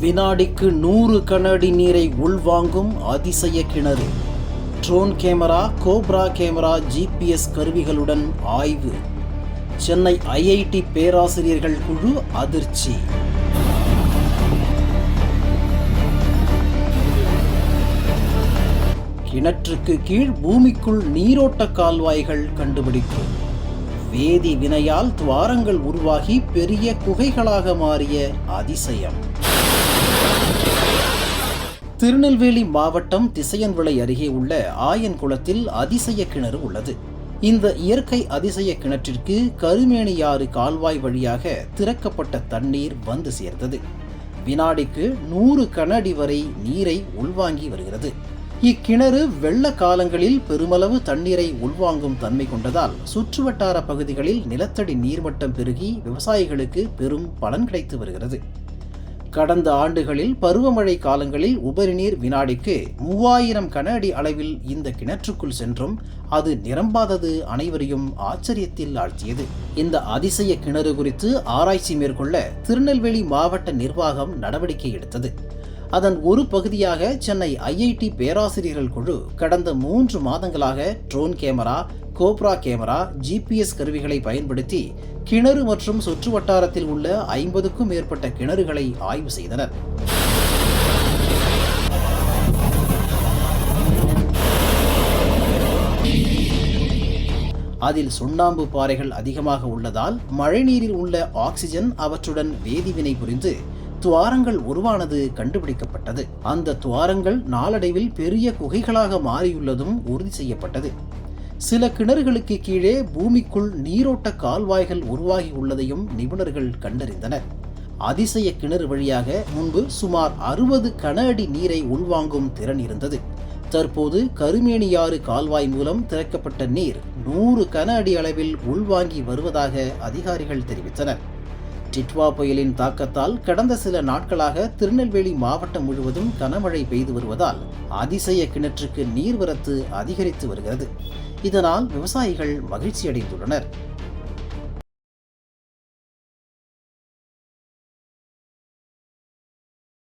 வினாடிக்கு நூறு கனஅடி நீரை உள்வாங்கும் அதிசய கிணறு. Drone camera cobra camera GPS கருவிகளுடன் ஆய்வு. சென்னை ஐஐடி பேராசிரியர்கள் குழு அதிர்ச்சி. கிணற்றுக்கு கீழ் பூமிக்குள் நீரோட்ட கால்வாய்கள் கண்டுபிடிப்பு. வேதி வினையால் துவாரங்கள் உருவாகி பெரிய குகைகளாக மாறிய அதிசயம். திருநெல்வேலி மாவட்டம் திசையன்விளை அருகே உள்ள ஆயன்குளத்தில் அதிசய கிணறு உள்ளது. இந்த இயற்கை அதிசய கிணற்றிற்கு கருமேனியாறு கால்வாய் வழியாக திறக்கப்பட்ட தண்ணீர் வந்து சேர்ந்தது. வினாடிக்கு நூறு கனஅடி வரை நீரை உள்வாங்கி வருகிறது. இக்கிணறு வெள்ள காலங்களில் பெருமளவு தண்ணீரை உள்வாங்கும் தன்மை கொண்டதால் சுற்றுவட்டார பகுதிகளில் நிலத்தடி நீர்மட்டம் பெருகி விவசாயிகளுக்கு பெரும் பலன் கிடைத்து வருகிறது. கடந்த ஆண்டுகளில் பருவமழை காலங்களில் உபரிநீர் வினாடிக்கு மூவாயிரம் கன அடி அளவில் இந்த கிணற்றுக்குள் சென்றும் அது நிரம்பாதது அனைவரையும் ஆச்சரியத்தில் ஆழ்த்தியது. இந்த அதிசய கிணறு குறித்து ஆராய்ச்சி மேற்கொள்ள திருநெல்வேலி மாவட்ட நிர்வாகம் நடவடிக்கை எடுத்தது. அதன் ஒரு பகுதியாக சென்னை ஐஐடி பேராசிரியர்கள் குழு கடந்த மூன்று மாதங்களாக drone camera cobra camera GPS கருவிகளை பயன்படுத்தி கிணறு மற்றும் சுற்று வட்டாரத்தில் உள்ள ஐம்பதுக்கும் மேற்பட்ட கிணறுகளை ஆய்வு செய்தனர். அதில் சுண்ணாம்பு பாறைகள் அதிகமாக உள்ளதால் மழைநீரில் உள்ள ஆக்சிஜன் அவற்றுடன் வேதிவினை புரிந்து துவாரங்கள் உருவானது கண்டுபிடிக்கப்பட்டது. அந்த துவாரங்கள் நாளடைவில் பெரிய குகைகளாக மாறியுள்ளதும் உறுதி செய்யப்பட்டது. சில கிணறுகளுக்கு கீழே பூமிக்குள் நீரோட்ட கால்வாய்கள் உருவாகி உள்ளதையும் நிபுணர்கள் கண்டறிந்தனர். அதிசய கிணறு வழியாக முன்பு சுமார் அறுபது கன அடி நீரை உள்வாங்கும் திறன் இருந்தது. தற்போது கருமேனியாறு கால்வாய் மூலம் திறக்கப்பட்ட நீர் நூறு கன அடி அளவில் உள்வாங்கி வருவதாக அதிகாரிகள் தெரிவித்தனர். டிட்வா புயலின் தாக்கத்தால் கடந்த சில நாட்களாக திருநெல்வேலி மாவட்டம் முழுவதும் கனமழை பெய்து வருவதால் அதிசய கிணற்றுக்கு நீர்வரத்து அதிகரித்து வருகிறது. இதனால் விவசாயிகள் மகிழ்ச்சி அடைந்துள்ளனர்